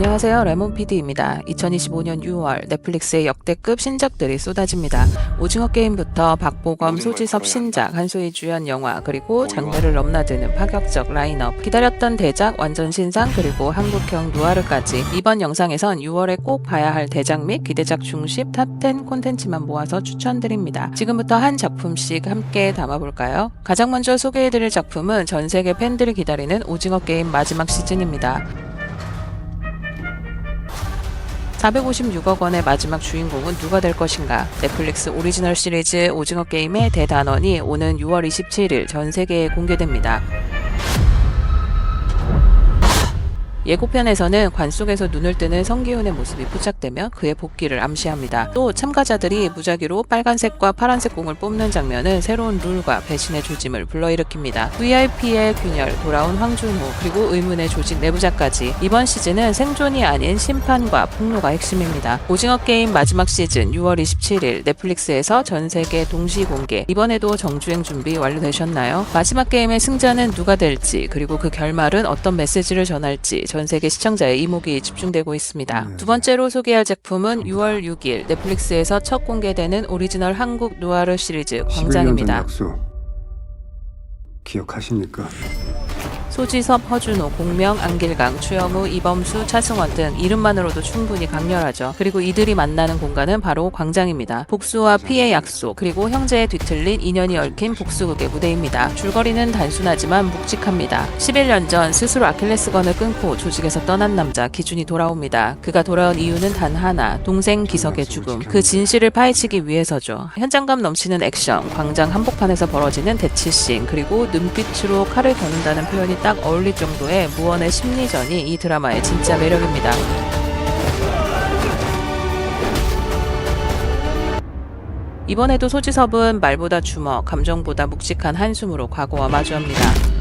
안녕하세요. 레몬PD입니다. 2025년 6월 넷플릭스의 역대급 신작들이 쏟아집니다. 오징어 게임부터 박보검, 소지섭 신작, 한소희 주연 영화, 그리고 장르를 넘나드는 파격적 라인업, 기다렸던 대작, 완전 신상, 그리고 한국형 누아르까지 이번 영상에선 6월에 꼭 봐야 할 대작 및 기대작 중심 탑10 콘텐츠만 모아서 추천드립니다. 지금부터 한 작품씩 함께 담아볼까요? 가장 먼저 소개해드릴 작품은 전 세계 팬들이 기다리는 오징어 게임 마지막 시즌입니다. 456억 원의 마지막 주인공은 누가 될 것인가? 넷플릭스 오리지널 시리즈 오징어 게임의 대단원이 오는 6월 27일 전 세계에 공개됩니다. 예고편에서는 관 속에서 눈을 뜨는 성기훈의 모습이 포착되며 그의 복귀를 암시합니다. 또 참가자들이 무작위로 빨간색과 파란색 공을 뽑는 장면은 새로운 룰과 배신의 조짐을 불러일으킵니다. VIP의 균열, 돌아온 황준호, 그리고 의문의 조직 내부자까지 이번 시즌은 생존이 아닌 심판과 폭로가 핵심입니다. 오징어 게임 마지막 시즌 6월 27일 넷플릭스에서 전 세계 동시 공개. 이번에도 정주행 준비 완료되셨나요? 마지막 게임의 승자는 누가 될지 그리고 그 결말은 어떤 메시지를 전할지 전 세계 시청자의 이목이 집중되고 있습니다. 두 번째로 소개할 작품은 6월 6일 넷플릭스에서 첫 공개되는 오리지널 한국 누아르 시리즈 11년 전 광장입니다. 약속 기억하십니까? 소지섭, 허준호, 공명, 안길강, 추영우, 이범수, 차승원 등 이름만으로도 충분히 강렬하죠. 그리고 이들이 만나는 공간은 바로 광장입니다. 복수와 피해 약속, 그리고 형제에 뒤틀린 인연이 얽힌 복수극의 무대입니다. 줄거리는 단순하지만 묵직합니다. 11년 전 스스로 아킬레스건을 끊고 조직에서 떠난 남자 기준이 돌아옵니다. 그가 돌아온 이유는 단 하나, 동생 기석의 죽음. 그 진실을 파헤치기 위해서죠. 현장감 넘치는 액션, 광장 한복판에서 벌어지는 대치씬, 그리고 눈빛으로 칼을 겨눈다는 표현이 딱 어울릴 정도의 무언의 심리전이 이 드라마의 진짜 매력입니다. 이번에도 소지섭은 말보다 주먹, 감정보다 묵직한 한숨으로 과거와 마주합니다.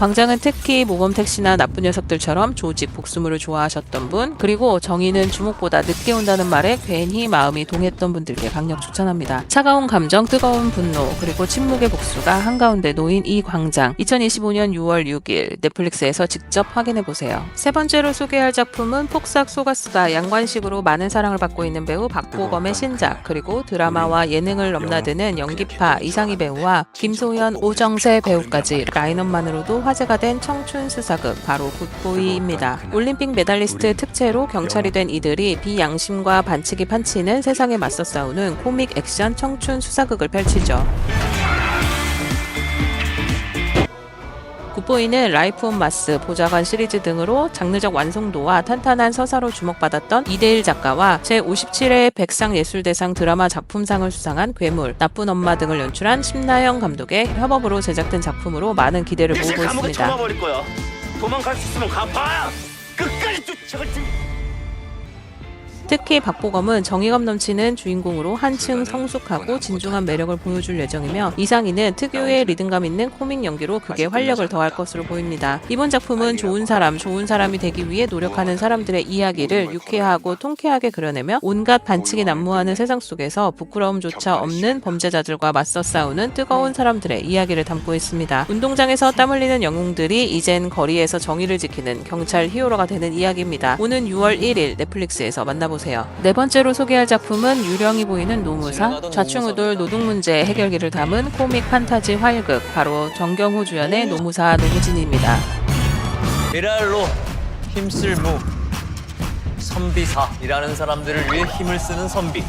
광장은 특히 모범 택시나 나쁜 녀석들처럼 조직 복수물을 좋아하셨던 분, 그리고 정의는 주목보다 늦게 온다는 말에 괜히 마음이 동했던 분들께 강력 추천합니다. 차가운 감정, 뜨거운 분노, 그리고 침묵의 복수가 한가운데 놓인 이 광장. 2025년 6월 6일 넷플릭스에서 직접 확인해 보세요. 세 번째로 소개할 작품은 폭삭 소가수다 양관식으로 많은 사랑을 받고 있는 배우 박보검의 신작, 그리고 드라마와 예능을 넘나드는 연기파 이상희 배우와 김소연, 오정세 배우까지 라인업만으로도 화제가 된 청춘 수사극 바로 굿보이입니다. 올림픽 메달리스트 특채로 경찰이 된 이들이 비양심과 반칙이 판치는 세상에 맞서 싸우는 코믹 액션 청춘 수사극을 펼치죠. 굿보이는 라이프 온 마스, 보좌관 시리즈 등으로 장르적 완성도와 탄탄한 서사로 주목받았던 이대일 작가와 제57회 백상예술대상 드라마 작품상을 수상한 괴물, 나쁜 엄마 등을 연출한 심나영 감독의 협업으로 제작된 작품으로 많은 기대를 모으고 감옥에 있습니다. 거야. 도망갈 수 있으면 갚아. 끝까지 쫓아갈 테니. 특히 박보검은 정의감 넘치는 주인공으로 한층 성숙하고 진중한 매력을 보여줄 예정이며 이상희는 특유의 리듬감 있는 코믹 연기로 극의 활력을 더할 것으로 보입니다. 이번 작품은 좋은 사람, 좋은 사람이 되기 위해 노력하는 사람들의 이야기를 유쾌하고 통쾌하게 그려내며 온갖 반칙이 난무하는 세상 속에서 부끄러움조차 없는 범죄자들과 맞서 싸우는 뜨거운 사람들의 이야기를 담고 있습니다. 운동장에서 땀 흘리는 영웅들이 이젠 거리에서 정의를 지키는 경찰 히어로가 되는 이야기입니다. 오는 6월 1일 넷플릭스에서 만나보세요. 네 번째로 소개할 작품은 유령이 보이는 노무사, 좌충우돌 노동 문제 해결기를 담은 코믹 판타지 활극, 바로 정경호 주연의 노무사 노무진입니다. 미랄로 힘쓸 무 선비사이라는 사람들을 위해 힘을 쓰는 선비.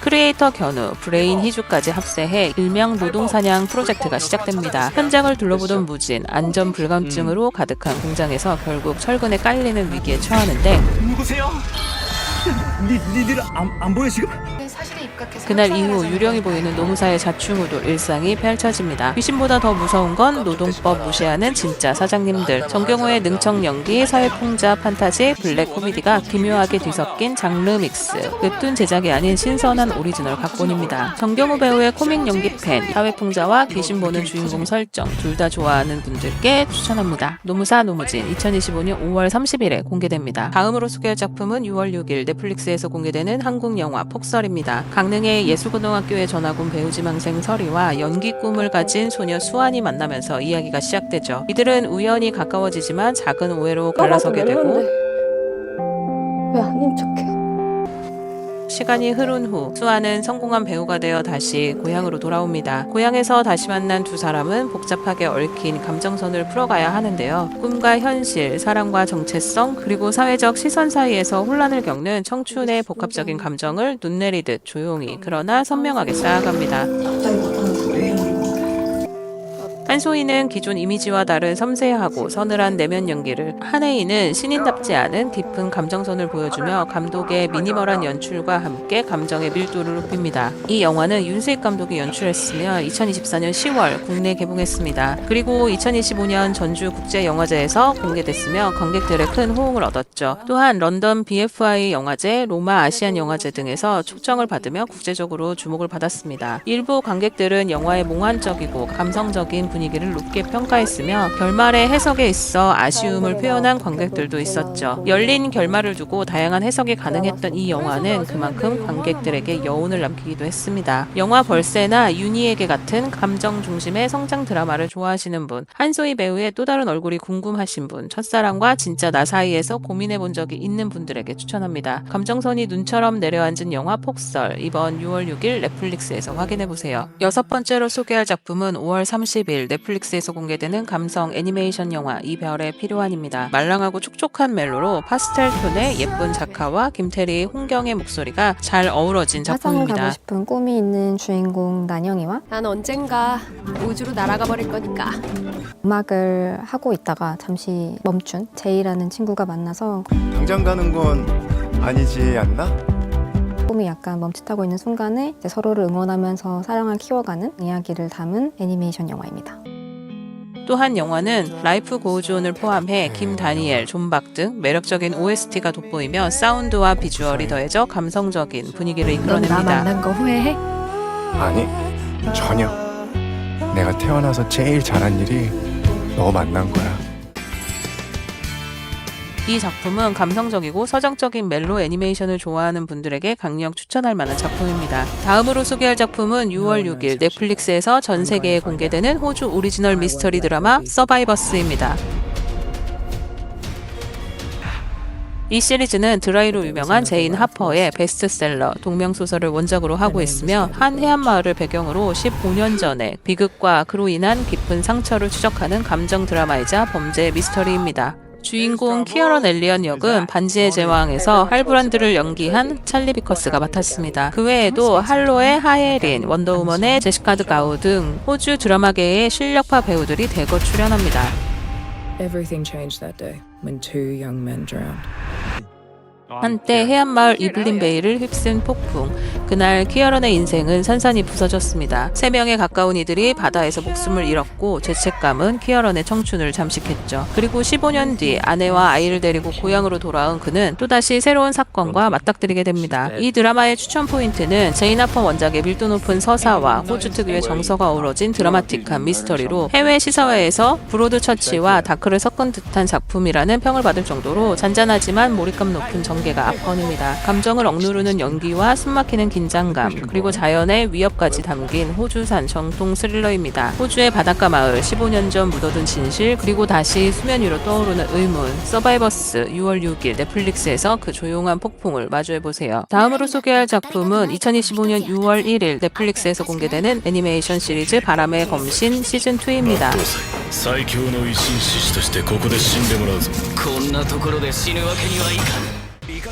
크리에이터 견우, 브레인 희주까지 합세해 일명 노동사냥 프로젝트가 시작됩니다. 현장을 둘러보던 무진, 안전 불감증으로 가득한 공장에서 결국 철근에 깔리는 위기에 처하는데 누구세요? 니 니들 안, 안 보여 지금? 사실에 입각해서 그날 이후 유령이 보이는 노무사의 자충우돌 일상이 펼쳐집니다. 귀신보다 더 무서운 건 노동법 무시하는 진짜 사장님들. 정경호의 능청 연기, 사회풍자 판타지, 블랙 코미디가 기묘하게 뒤섞인 장르 믹스. 웹툰 제작이 아닌 신선한 오리지널 각본입니다. 정경호 배우의 코믹 연기 팬, 사회풍자와 귀신 보는 주인공 설정 둘 다 좋아하는 분들께 추천합니다. 노무사 노무진 2025년 5월 30일에 공개됩니다. 다음으로 소개할 작품은 6월 6일 넷플릭스에서 공개되는 한국 영화 폭설입니다. 강릉의 예술고등학교에 전학 온 배우 지망생 설이와 연기 꿈을 가진 소녀 수환이 만나면서 이야기가 시작되죠. 이들은 우연히 가까워지지만 작은 오해로 갈라서게 되고 왜 아닌 척해? 시간이 흐른 후 수아는 성공한 배우가 되어 다시 고향으로 돌아옵니다. 고향에서 다시 만난 두 사람은 복잡하게 얽힌 감정선을 풀어가야 하는데요. 꿈과 현실, 사랑과 정체성, 그리고 사회적 시선 사이에서 혼란을 겪는 청춘의 복합적인 감정을 눈 내리듯 조용히 그러나 선명하게 쌓아갑니다. 한소희는 기존 이미지와 다른 섬세하고 서늘한 내면 연기를, 한혜인은 신인답지 않은 깊은 감정선을 보여주며 감독의 미니멀한 연출과 함께 감정의 밀도를 높입니다. 이 영화는 윤수익 감독이 연출했으며 2024년 10월 국내 개봉했습니다. 그리고 2025년 전주 국제영화제에서 공개됐으며 관객들의 큰 호응을 얻었죠. 또한 런던 BFI 영화제, 로마 아시안 영화제 등에서 초청을 받으며 국제적으로 주목을 받았습니다. 일부 관객들은 영화의 몽환적이고 감성적인 분위기 를 높게 평가했으며 결말의 해석에 있어 아쉬움을 표현한 관객들도 있었죠. 열린 결말을 두고 다양한 해석이 가능했던 이 영화는 그만큼 관객들에게 여운을 남기기도 했습니다. 영화 벌새나 윤희에게 같은 감정 중심의 성장 드라마를 좋아하시는 분, 한소희 배우의 또 다른 얼굴이 궁금하신 분, 첫사랑과 진짜 나 사이에서 고민해 본 적이 있는 분들에게 추천합니다. 감정선이 눈처럼 내려앉은 영화 폭설, 이번 6월 6일 넷플릭스에서 확인해 보세요. 여섯 번째로 소개할 작품은 5월 30일 넷플릭스에서 공개되는 감성 애니메이션 영화 이 별의 필요한입니다. 말랑하고 촉촉한 멜로로 파스텔 톤의 예쁜 작화와 김태리의 홍경의 목소리가 잘 어우러진 화성 작품입니다. 가고 싶은 꿈이 있는 주인공 난영이와 난 언젠가 우주로 날아가 버릴 거니까. 음악을 하고 있다가 잠시 멈춘 제이라는 친구가 만나서 당장 가는 건 아니지 않나? 꿈이 약간 멈칫하고 있는 순간에 이제 서로를 응원하면서 사랑을 키워가는 이야기를 담은 애니메이션 영화입니다. 또한 영화는 라이프 고우존을 포함해 김다니엘, 존박 등 매력적인 OST가 돋보이며 사운드와 비주얼이 더해져 감성적인 분위기를 넌나 이끌어냅니다. 만난 거 후회해? 아니 전혀 내가 태어나서 제일 잘한 일이 너 만난 거야 이 작품은 감성적이고 서정적인 멜로 애니메이션을 좋아하는 분들에게 강력 추천할 만한 작품입니다. 다음으로 소개할 작품은 6월 6일 넷플릭스에서 전 세계에 공개되는 호주 오리지널 미스터리 드라마 서바이버스입니다. 이 시리즈는 드라이로 유명한 제인 하퍼의 베스트셀러 동명소설을 원작으로 하고 있으며 한 해안마을을 배경으로 15년 전에 비극과 그로 인한 깊은 상처를 추적하는 감정 드라마이자 범죄 미스터리입니다. 주인공 키어런 엘리언 역은 반지의 제왕에서 할브란드를 연기한 찰리 비커스가 맡았습니다. 그 외에도 할로의 하예린, 원더우먼의 제시카 드 가우 등 호주 드라마계의 실력파 배우들이 대거 출연합니다. Everything changed that day when two young men drowned. 한때 해안마을 이블린 베이를 휩쓴 폭풍. 그날 키어런의 인생은 산산이 부서졌습니다. 세 명에 가까운 이들이 바다에서 목숨을 잃었고 죄책감은 키어런의 청춘을 잠식했죠. 그리고 15년 뒤 아내와 아이를 데리고 고향으로 돌아온 그는 또다시 새로운 사건과 맞닥뜨리게 됩니다. 이 드라마의 추천 포인트는 제인 하퍼 원작의 밀도 높은 서사와 호주 특유의 정서가 어우러진 드라마틱한 미스터리로 해외 시사회에서 브로드 처치와 다크를 섞은 듯한 작품이라는 평을 받을 정도로 잔잔하지만 몰입감 높은 전개가 압권입니다. 감정을 억누르는 연기와 숨막히는 긴장감 그리고 자연의 위협까지 담긴 호주산 정통 스릴러입니다. 호주의 바닷가 마을 15년 전 묻어둔 진실 그리고 다시 수면 위로 떠오르는 의문 서바이버스 6월 6일 넷플릭스에서 그 조용한 폭풍을 마주해 보세요. 다음으로 소개할 작품은 2025년 6월 1일 넷플릭스에서 공개되는 애니메이션 시리즈 바람의 검신 시즌 2입니다. 最強の維新志士としてここで死んでもらうぞこんなところで死ぬわけにはいかん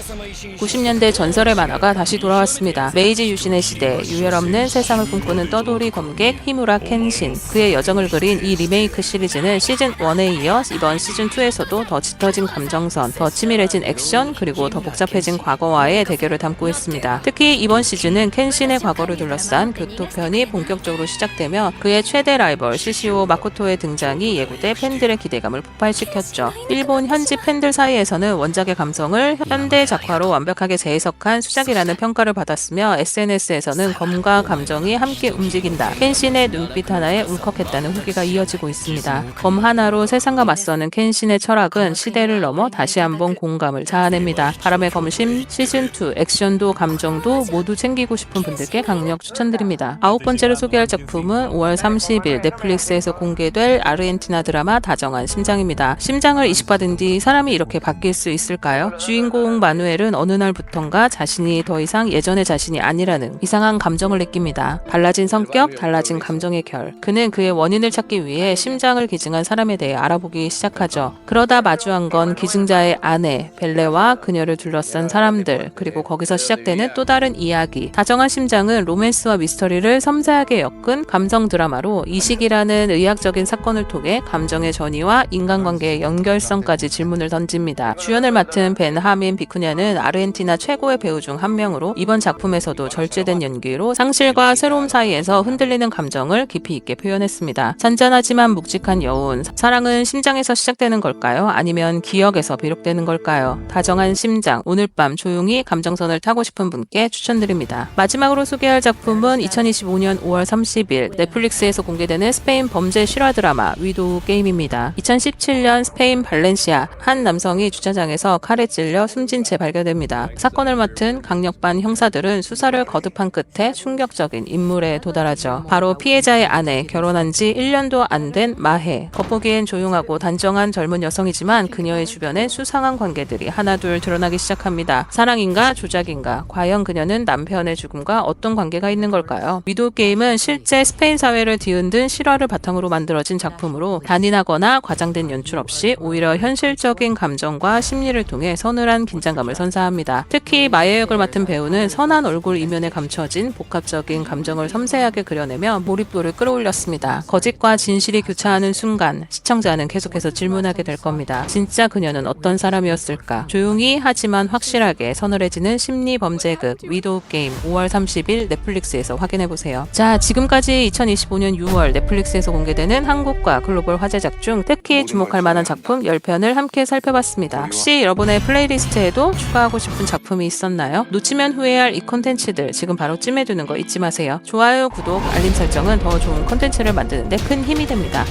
90년대 전설의 만화가 다시 돌아왔습니다. 메이지 유신의 시대, 유혈 없는 세상을 꿈꾸는 떠돌이 검객 히무라 켄신. 그의 여정을 그린 이 리메이크 시리즈는 시즌 1에 이어 이번 시즌 2에서도 더 짙어진 감정선, 더 치밀해진 액션, 그리고 더 복잡해진 과거와의 대결을 담고 있습니다. 특히 이번 시즌은 켄신의 과거를 둘러싼 교토편이 본격적으로 시작되며 그의 최대 라이벌 시시오 마코토의 등장이 예고돼 팬들의 기대감을 폭발시켰죠. 일본 현지 팬들 사이에서는 원작의 감성을 현대 작품 작화로 완벽하게 재해석한 수작이라는 평가를 받았으며 SNS에서는 검과 감정이 함께 움직인다. 켄신의 눈빛 하나에 울컥했다는 후기가 이어지고 있습니다. 검 하나로 세상과 맞서는 켄신의 철학은 시대를 넘어 다시 한번 공감을 자아냅니다. 바람의 검심 시즌2 액션도 감정도 모두 챙기고 싶은 분들께 강력 추천드립니다. 아홉 번째로 소개할 작품은 5월 30일 넷플릭스에서 공개될 아르헨티나 드라마 다정한 심장입니다. 심장을 이식받은 뒤 사람이 이렇게 바뀔 수 있을까요? 주인공 마누엘 은 어느 날부턴가 자신이 더 이상 예전의 자신이 아니라는 이상한 감정을 느낍니다. 달라진 성격, 달라진 감정의 결. 그는 그의 원인을 찾기 위해 심장을 기증한 사람에 대해 알아보기 시작하죠. 그러다 마주한 건 기증자의 아내, 벨레와 그녀를 둘러싼 사람들, 그리고 거기서 시작되는 또 다른 이야기. 다정한 심장은 로맨스와 미스터리를 섬세하게 엮은 감성 드라마로 이식이라는 의학적인 사건을 통해 감정의 전이와 인간관계의 연결성까지 질문을 던집니다. 주연을 맡은 벤 하민 비쿠냐는 아르헨티나 최고의 배우 중 한 명으로 이번 작품에서도 절제된 연기로 상실과 새로움 사이에서 흔들리는 감정을 깊이 있게 표현했습니다. 잔잔하지만 묵직한 여운. 사랑은 심장에서 시작되는 걸까요? 아니면 기억에서 비롯되는 걸까요? 다정한 심장. 오늘 밤 조용히 감정선을 타고 싶은 분께 추천드립니다. 마지막으로 소개할 작품은 2025년 5월 30일 넷플릭스에서 공개되는 스페인 범죄 실화 드라마 위도우 게임입니다. 2017년 스페인 발렌시아 한 남성이 주차장에서 칼에 찔려 숨진 채 발견 됩니다. 사건을 맡은 강력반 형사들은 수사를 거듭한 끝에 충격적인 인물에 도달하죠. 바로 피해자의 아내, 결혼한 지 1년도 안 된 마해. 겉보기엔 조용하고 단정한 젊은 여성이지만 그녀의 주변에 수상한 관계들이 하나둘 드러나기 시작합니다. 사랑인가 조작인가? 과연 그녀는 남편의 죽음과 어떤 관계가 있는 걸까요? 위도우 게임은 실제 스페인 사회를 뒤흔든 실화를 바탕으로 만들어진 작품으로 단인하거나 과장된 연출 없이 오히려 현실적인 감정과 심리를 통해 서늘한 긴장감을 선사합니다. 특히 마예 역을 맡은 배우는 선한 얼굴 이면에 감춰진 복합적인 감정을 섬세하게 그려내며 몰입도를 끌어올렸습니다. 거짓과 진실이 교차하는 순간 시청자는 계속해서 질문하게 될 겁니다. 진짜 그녀는 어떤 사람이었을까? 조용히 하지만 확실하게 서늘해지는 심리 범죄극 위도우 게임 5월 30일 넷플릭스에서 확인해 보세요. 자, 지금까지 2025년 6월 넷플릭스에서 공개되는 한국과 글로벌 화제작 중 특히 주목할 만한 작품 10편을 함께 살펴봤습니다. 혹시 여러분의 플레이리스트에도 추가하고 싶은 작품이 있었나요? 놓치면 후회할 이 콘텐츠들 지금 바로 찜해두는 거 잊지 마세요. 좋아요, 구독, 알림 설정은 더 좋은 콘텐츠를 만드는데 큰 힘이 됩니다.